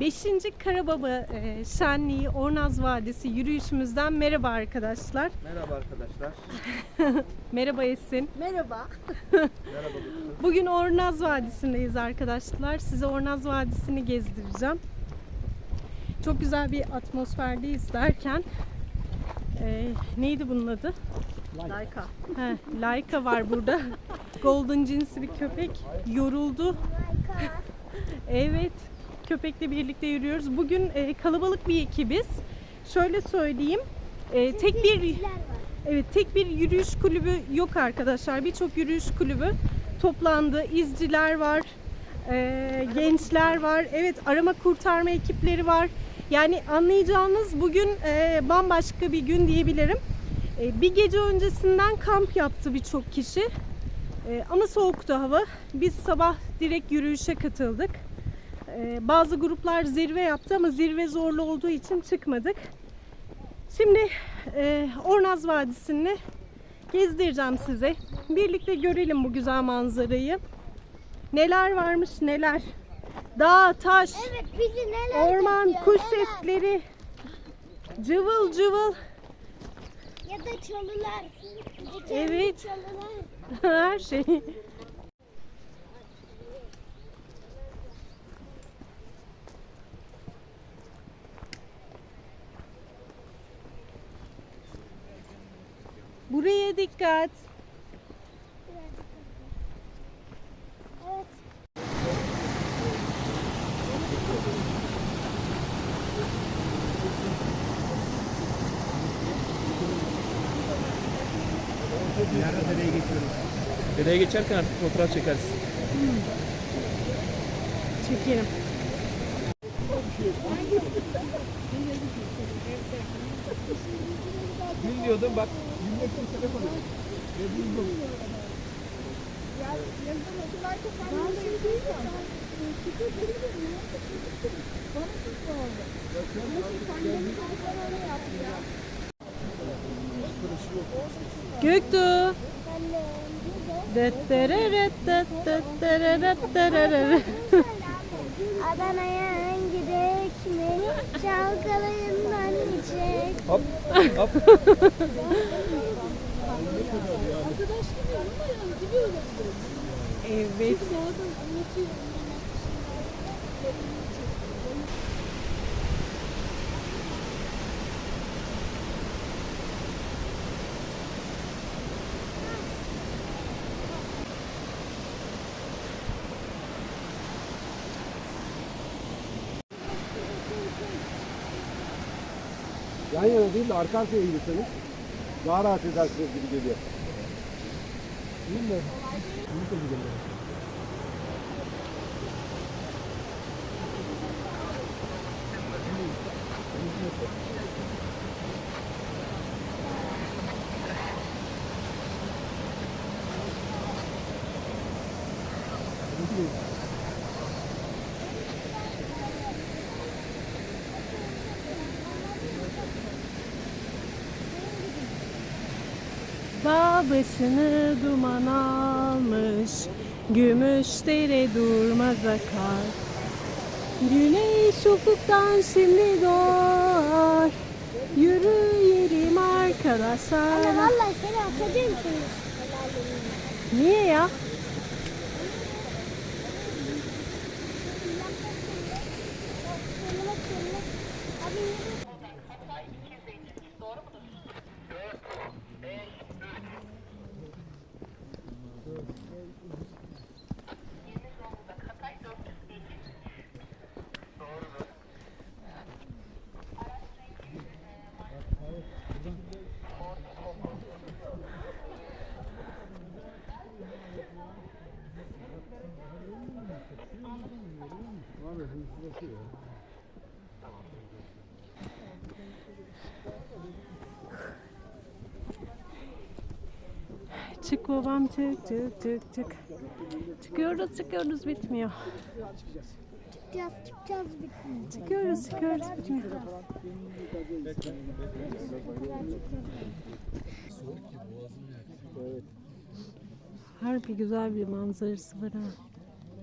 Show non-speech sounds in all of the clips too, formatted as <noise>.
5. Karababa e, Şenliği Ornaz Vadisi yürüyüşümüzden merhaba arkadaşlar. Merhaba arkadaşlar. <laughs> Merhaba Esin. Merhaba. Merhaba. Bugün Ornaz Vadisi'ndeyiz arkadaşlar. Size Ornaz Vadisi'ni gezdireceğim. Çok güzel bir atmosferdeyiz derken e, neydi bunun adı? Layka. He, Laika var burada. <laughs> Golden cinsi bir köpek. Yoruldu. Evet. Köpekle birlikte yürüyoruz. Bugün e, kalabalık bir ekibiz. Şöyle söyleyeyim. e, tek bir Evet, tek bir yürüyüş kulübü yok arkadaşlar. Birçok yürüyüş kulübü toplandı. İzciler var, e, gençler var. Evet, arama kurtarma ekipleri var. Yani anlayacağınız bugün e, bambaşka bir gün diyebilirim. E, bir gece öncesinden kamp yaptı birçok kişi. E, ama soğuktu hava. Biz sabah direkt yürüyüşe katıldık. E, bazı gruplar zirve yaptı ama zirve zorlu olduğu için çıkmadık. Şimdi e, Ornaz Vadisi'ni gezdireceğim size. Birlikte görelim bu güzel manzarayı. Neler varmış neler. Dağ, taş, Evet bizi neler orman, bekliyor, kuş neler? sesleri, cıvıl cıvıl Ya da çalılar. Evet. Çalılar. <laughs> her şey. Buraya dikkat. Evet. Nereye geçiyoruz? Nereye geçerken artık fotoğraf çekeriz. Çekelim. Gül diyordum bak. Göktuğ. Dettereret, dettereret, dettereret. Adana'ya gidek mi? Çalkalayından içecek. Hop hop. <laughs> Evet. Yan yana değil de arka arkaya gidirseniz daha rahat edersiniz gibi geliyor. Değil mi? İyi tabii geliyor. Dağ başını duman almış, gümüşdere durmaz akar. Güneş ufuktan şimdi doğar, yürüyelim arkadaşlar. Vallahi seni atacağım şimdi. Niye ya? Çık babam çık çık çık çık. Çıkıyoruz çıkıyoruz bitmiyor. Çıkacağız çıkacağız bitmiyor. Çıkıyoruz çıkıyoruz bitmiyor. Harbi güzel bir manzarası var ha.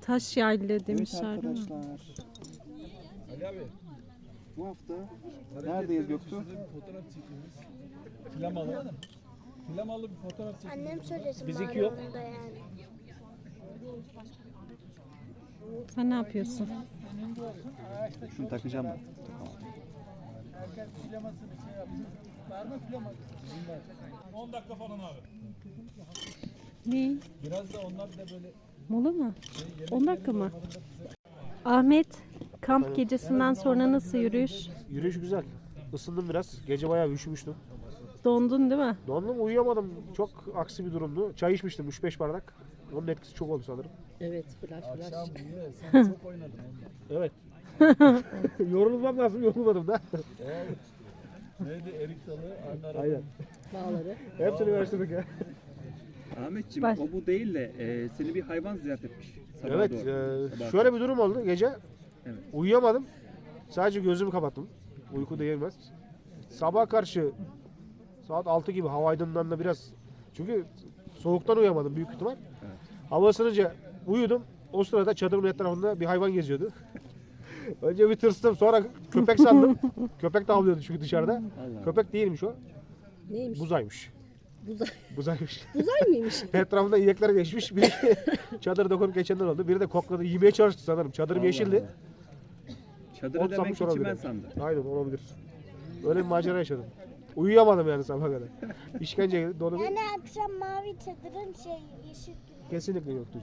Taş yayla demişler değil mi? arkadaşlar. Bu hafta neredeyiz Göktuğ? Fotoğraf çekiyoruz. Flamalı. Flamalı bir fotoğraf çekiyoruz. Annem söylesin Bizimki bari yok. onu da yani. Sen ne yapıyorsun? Şunu takacağım ben. Erken flamasını şey yapacağız. Var mı flama? Bizim var. 10 dakika falan abi. Ne? Biraz da onlar da böyle Mola mı? 10 dakika mı? Ahmet, kamp gecesinden sonra nasıl yürüyüş? Yürüyüş güzel. Isındım biraz. Gece bayağı üşümüştüm. Dondun değil mi? Dondum uyuyamadım. Çok aksi bir durumdu. Çay içmiştim 3-5 bardak. Onun etkisi çok oldu sanırım. akşam niye? Sen <laughs> çok oynadın onunla. Evet. <laughs> Yorulmam lazım yorulmadım da. Neydi erik dalı? Arnara. Aynen. Hepsini karıştırdık ya. Ahmetciğim Baş- o bu değil de e, seni bir hayvan ziyaret etmiş. sabaha Evet. doğru. e, Sabah. şöyle bir durum oldu. Gece Evet. uyuyamadım. Sadece gözümü kapattım. Uyku değilmez. Sabah karşı saat 6 gibi hava aydınlandı biraz. Çünkü soğuktan uyuyamadım büyük ihtimal. Hava ısınınca uyudum. O sırada çadırın etrafında bir hayvan geziyordu. <laughs> Önce bir tırstım sonra köpek sandım. <laughs> köpek de çünkü dışarıda. Allah. Köpek değilmiş o. Neymiş? Buzaymış. Buzay. <laughs> Buzaymış. Buzay mıymış? Etrafında inekler geçmiş. Biri çadırı dokunup geçenler oldu. Biri de kokladı. Yemeye çalıştı sanırım. Çadırım Allah yeşildi. Çadırı Ot demek sanmış ki olabilir. çimen sandı. Aynen olabilir. Öyle bir macera yaşadım. Uyuyamadım yani sabaha kadar. İşkence geldi, dolu bir... Yani akşam mavi çadırın şey yeşil gibi. Kesinlikle yoktu.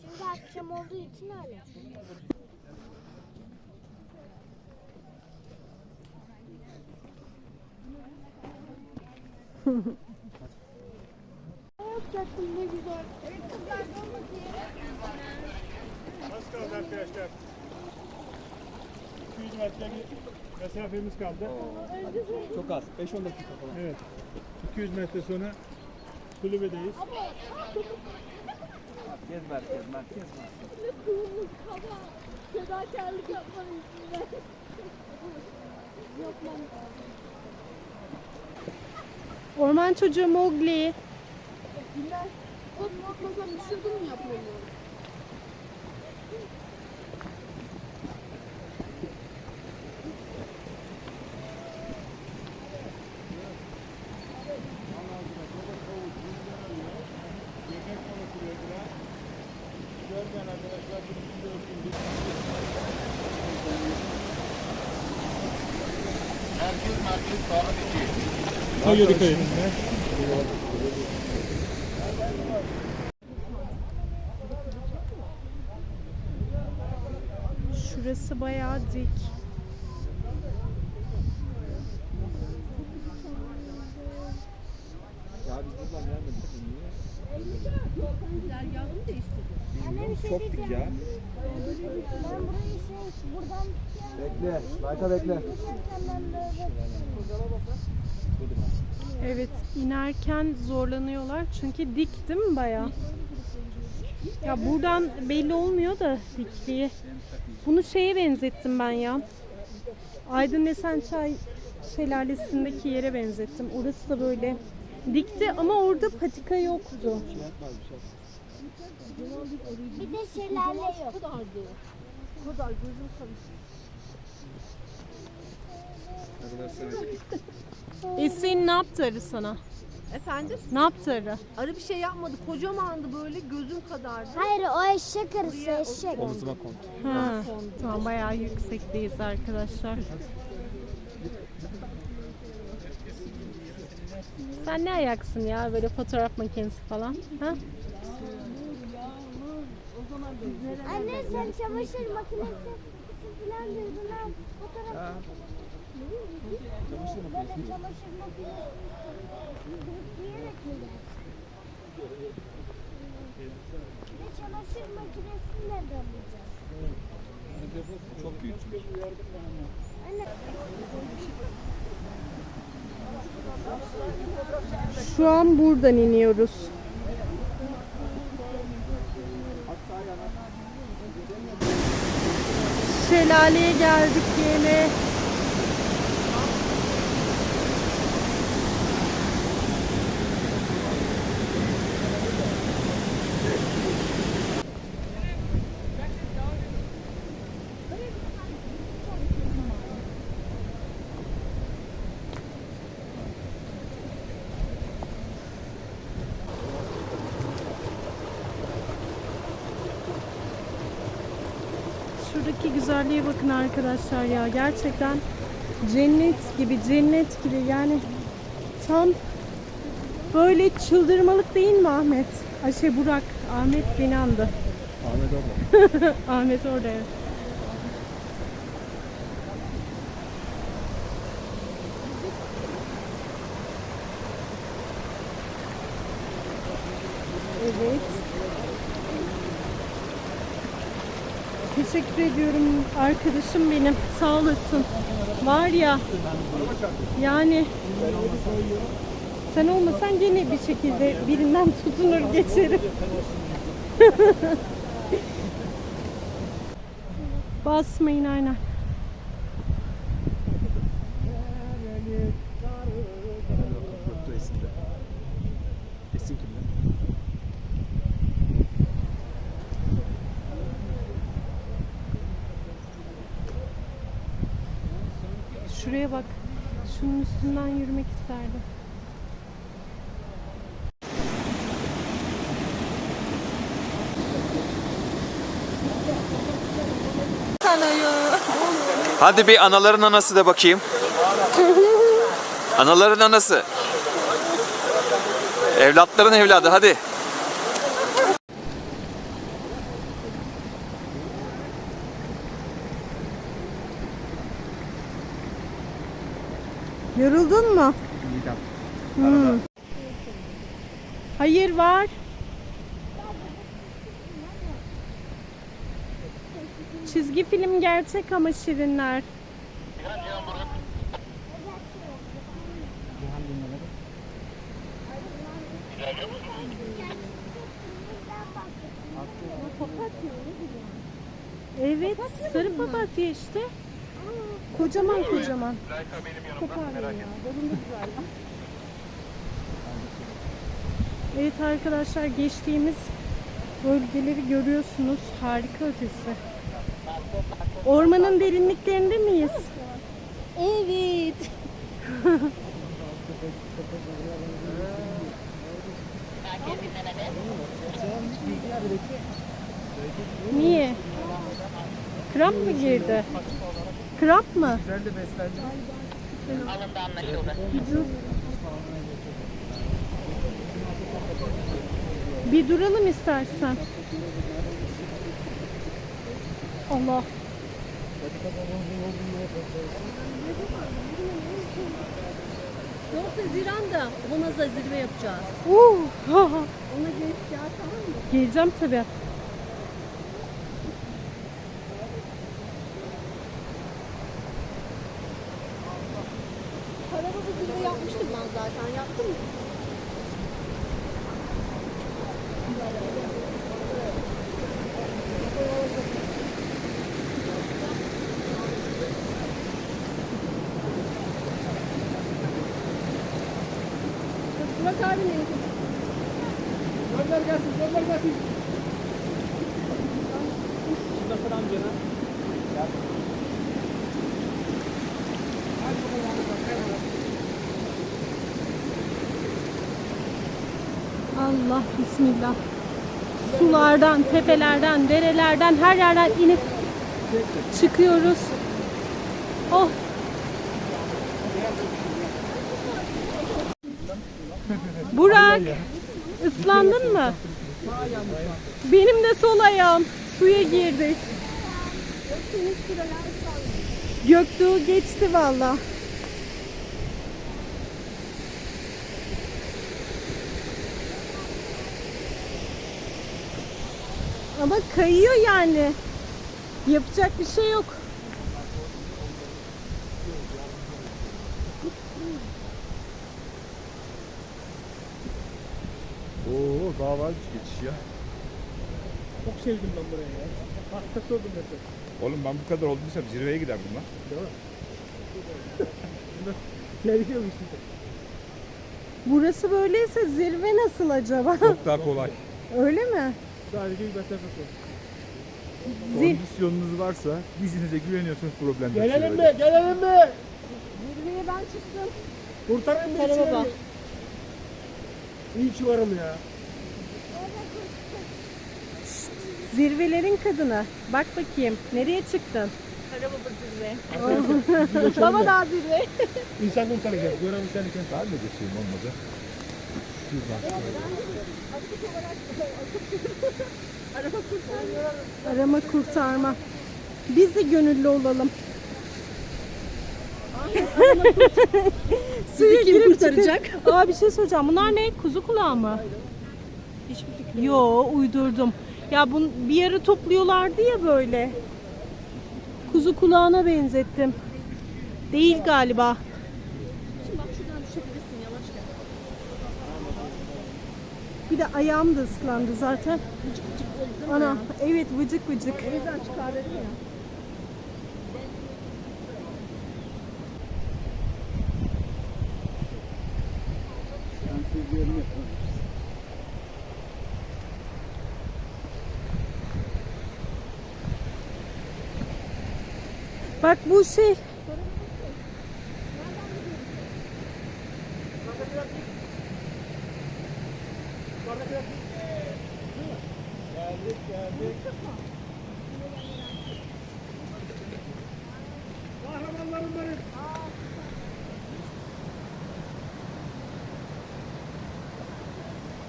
Çünkü akşam olduğu için öyle. Yok yattım ne güzel. Evet kızlar dolma Az kaldı arkadaşlar. 200 metre mesafemiz kaldı. Çok az. 5-10 dakika falan. Evet. 200 metre sonra kulübedeyiz. Gez merkez merkez. Fedakarlık yapmanın içinde. Orman çocuğu Mowgli. Hayır dikkat edin. Şurası bayağı dik. Ya biz buradan gelmedik. Anne bir şey Çok dik ya. Ben burayı şey buradan Bekle. Layka bekle. ben böyle Evet inerken zorlanıyorlar çünkü dik değil mi bayağı? Ya buradan belli olmuyor da dikliği. Bunu şeye benzettim ben ya. Aydın Esençay şelalesindeki yere benzettim. Orası da böyle dikti ama orada patika yoktu. bir de şelale yok. Ne sevecek. Esin ne yaptı arı sana? Efendim? Ne yaptı arı? Arı bir şey yapmadı. Kocamandı böyle gözüm kadardı. Hayır o eşek arısı eşek. Omzuma kondu. Ha, tamam bayağı yüksekteyiz arkadaşlar. Sen ne ayaksın ya böyle fotoğraf makinesi falan? Ha? Anne sen çamaşır makinesi falan diyordun ha. Fotoğraf. Çamaşır makinesi. mi çamaşır makinesini nereden bulacağız? Çok büyük Şu an buradan iniyoruz. Şelaleye geldik yine. Şuradaki güzelliğe bakın arkadaşlar ya. Gerçekten cennet gibi, cennet gibi. Yani tam böyle çıldırmalık değil mi Ahmet? Ay şey Burak. Ahmet beni andı. Ahmet abla. <laughs> Ahmet orada evet. Evet. Teşekkür ediyorum arkadaşım benim. Sağ olasın. Var ya. Yani sen olmasan gene bir şekilde birinden <laughs> tutunur geçerim. <laughs> Basmayın aynen. Yoktu Esin'de. Esin kimde? Şuraya bak. Şunun üstünden yürümek isterdim. Hadi bir anaların anası da bakayım. <laughs> Anaların anası. Evlatların evladı hadi. Yoruldun mu? Hmm. Hayır var. Çizgi film gerçek ama şirinler. Evet, sarı papatya işte. Kocaman kocaman. Koparmıyor ya. Dalında güzel. Evet arkadaşlar geçtiğimiz bölgeleri görüyorsunuz. Harika ötesi. Ormanın derinliklerinde miyiz? Evet. Niye? Kramp mı girdi? Kramp mı? Güzel de beslendi. Bir dur. Bir duralım istersen. Allah. 4 Haziran'da Honaz'a zirve yapacağız. Uh. <laughs> Ona gelip gel tamam mı? Geleceğim tabii. Karababa zirve yapmıştım ben zaten. Yaptın mı? Burak abi ne? Gönder gelsin, gönder gelsin. Şurada sıra amcana. Allah bismillah. Sulardan, tepelerden, derelerden her yerden inip çıkıyoruz. Oh. Burak, ıslandın mı? Benim de sol ayağım suya girdi. Göktuğ geçti valla. Ama kayıyor yani. Yapacak bir şey yok. Oo daha var geçiş ya. Çok sevdim ben burayı ya. Hastası oldum mesela. Oğlum ben bu kadar olduysam zirveye giderdim lan. <laughs> Ne diyorum işte. Burası böyleyse zirve nasıl acaba? Çok daha kolay. Öyle mi? Sadece bir mesafesi var. Zil. Kondisyonunuz varsa, dizinize güveniyorsanız problem yok. Gelelim mi? Gelelim mi? Zirveye ben çıktım. Kurtarın beni. Karababa. içeri. İyi ki varım ya. Zirvelerin kadını. Bak bakayım. Nereye çıktın? <laughs> Baba daha zirve. İnsan kum tanıyacak. Gören bir tane Ben de geçeyim olmadı. Arama kurtarma. Biz de gönüllü olalım. Suya kim girip kurtaracak? Aa bir şey soracağım. Bunlar ne? Kuzu kulağı mı? Hiçbir fikrim Yo uydurdum. Ya bunu bir ara topluyorlardı ya böyle. Kuzu kulağına benzettim. Değil galiba. Şimdi bak şuradan düşebilirsin yavaş gel. Bir de ayağım da ıslandı zaten. Vıcık vıcık oldu? Ana evet vıcık vıcık. O yüzden çıkar dedim ya. Bak bu şey.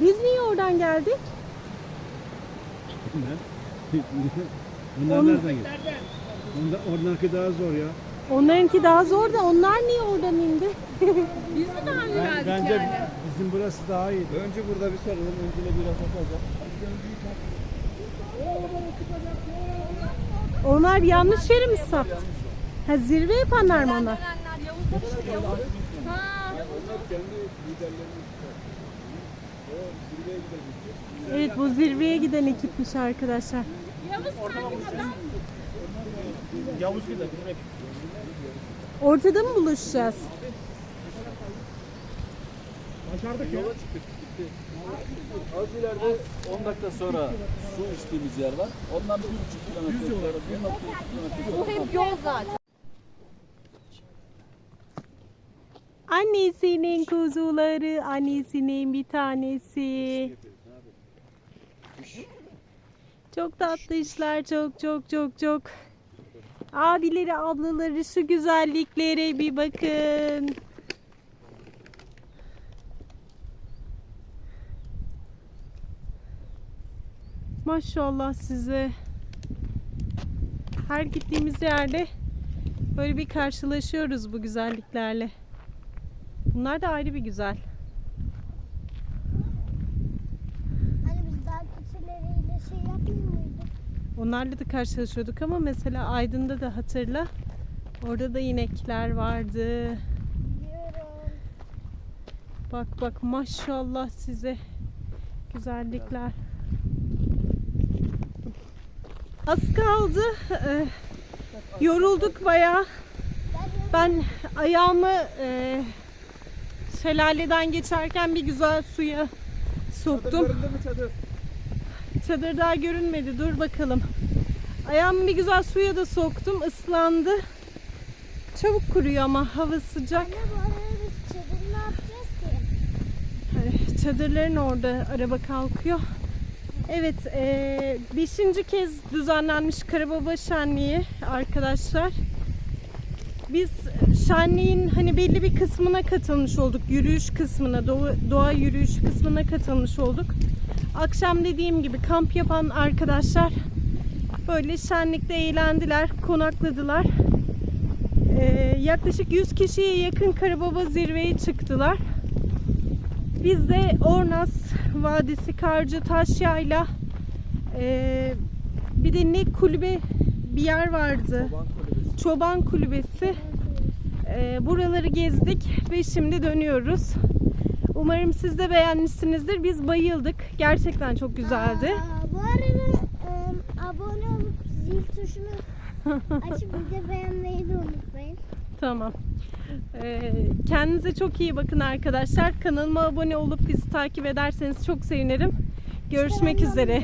Biz niye oradan geldik? Bunlar <laughs> Onun- nereden gitti? Onda, oradaki daha zor ya. Onlarınki daha zor da onlar niye oradan indi? <laughs> Biz mi daha önce geldik bence yani? Bizim burası daha iyi. Önce burada bir sarılın, önce de biraz atacağım. Onlar yanlış yere mi saptı? Ha zirve yapanlar mı onlar? Ha. Evet bu zirveye giden ekipmiş arkadaşlar. Yavuz sen Yavuz gider. Ortada mı buluşacağız? Başardık ya. Az ileride 10 dakika sonra su içtiğimiz yer var. Ondan 1,5 kilometre sonra 1,5 kilometre sonra Bu hep yol zaten. Annesinin kuzuları, annesinin bir tanesi. Çok tatlı işler, çok çok çok çok. Abileri, ablaları şu güzelliklere bir bakın. Maşallah size. Her gittiğimiz yerde böyle bir karşılaşıyoruz bu güzelliklerle. Bunlar da ayrı bir güzel. Hani biz daha keçileriyle şey yapmıyor muyduk? Onlarla da karşılaşıyorduk ama mesela Aydın'da da hatırla. Orada da inekler vardı. Biliyorum. Bak bak maşallah size güzellikler. Az kaldı. Ee, yorulduk bayağı. Ben ayağımı e, şelaleden geçerken bir güzel suya soktum. Çadır daha görünmedi. Dur bakalım. Ayağımı bir güzel suya da soktum. ıslandı. Çabuk kuruyor ama hava sıcak. Anne bu arada biz çadır ne yapacağız ki? Çadırların orada araba kalkıyor. Evet, eee beşinci kez düzenlenmiş Karababa Şenliği arkadaşlar. Biz şenliğin hani belli bir kısmına katılmış olduk. Yürüyüş kısmına, doğa, yürüyüş kısmına katılmış olduk. Akşam dediğim gibi kamp yapan arkadaşlar böyle şenlikte eğlendiler, konakladılar. Eee, yaklaşık 100 kişiye yakın Karababa zirveye çıktılar. Biz de Ornas Vadisi, Karcı, Taşya'yla eee bir de ne kulübe bir yer vardı. Çoban Kulübesi. Eee, buraları gezdik ve şimdi dönüyoruz. Umarım siz de beğenmişsinizdir. Biz bayıldık. Gerçekten çok güzeldi. Aa, bu arada e, abone olup zil tuşunu <laughs> açıp bir de beğenmeyi de unutmayın. Tamam. Ee, kendinize çok iyi bakın arkadaşlar. Kanalıma abone olup bizi takip ederseniz çok sevinirim. Görüşmek üzere.